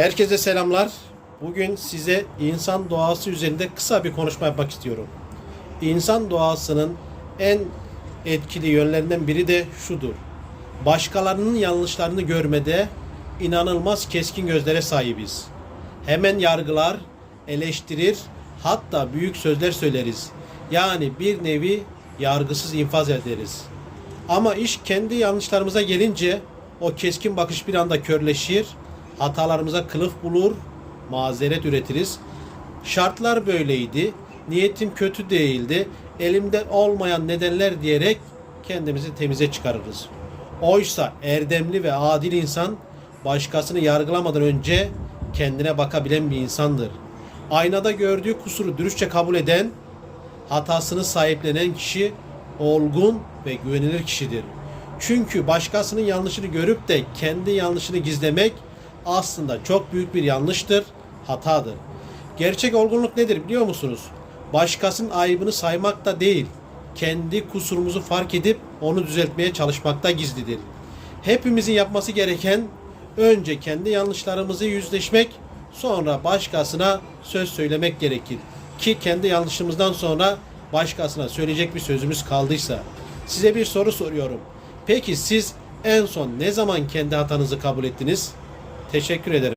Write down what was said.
Herkese selamlar. Bugün size insan doğası üzerinde kısa bir konuşma yapmak istiyorum. İnsan doğasının en etkili yönlerinden biri de şudur. Başkalarının yanlışlarını görmede inanılmaz keskin gözlere sahibiz. Hemen yargılar, eleştirir, hatta büyük sözler söyleriz. Yani bir nevi yargısız infaz ederiz. Ama iş kendi yanlışlarımıza gelince o keskin bakış bir anda körleşir, hatalarımıza kılıf bulur, mazeret üretiriz. Şartlar böyleydi, niyetim kötü değildi, elimden olmayan nedenler diyerek kendimizi temize çıkarırız. Oysa erdemli ve adil insan başkasını yargılamadan önce kendine bakabilen bir insandır. Aynada gördüğü kusuru dürüstçe kabul eden, hatasını sahiplenen kişi olgun ve güvenilir kişidir. Çünkü başkasının yanlışını görüp de kendi yanlışını gizlemek aslında çok büyük bir yanlıştır, hatadır. Gerçek olgunluk nedir biliyor musunuz? Başkasının ayıbını saymakta değil, kendi kusurumuzu fark edip onu düzeltmeye çalışmakta gizlidir. Hepimizin yapması gereken önce kendi yanlışlarımızı yüzleşmek, sonra başkasına söz söylemek gerekir. Ki kendi yanlışımızdan sonra başkasına söyleyecek bir sözümüz kaldıysa. Size bir soru soruyorum. Peki siz en son ne zaman kendi hatanızı kabul ettiniz? Teşekkür ederim.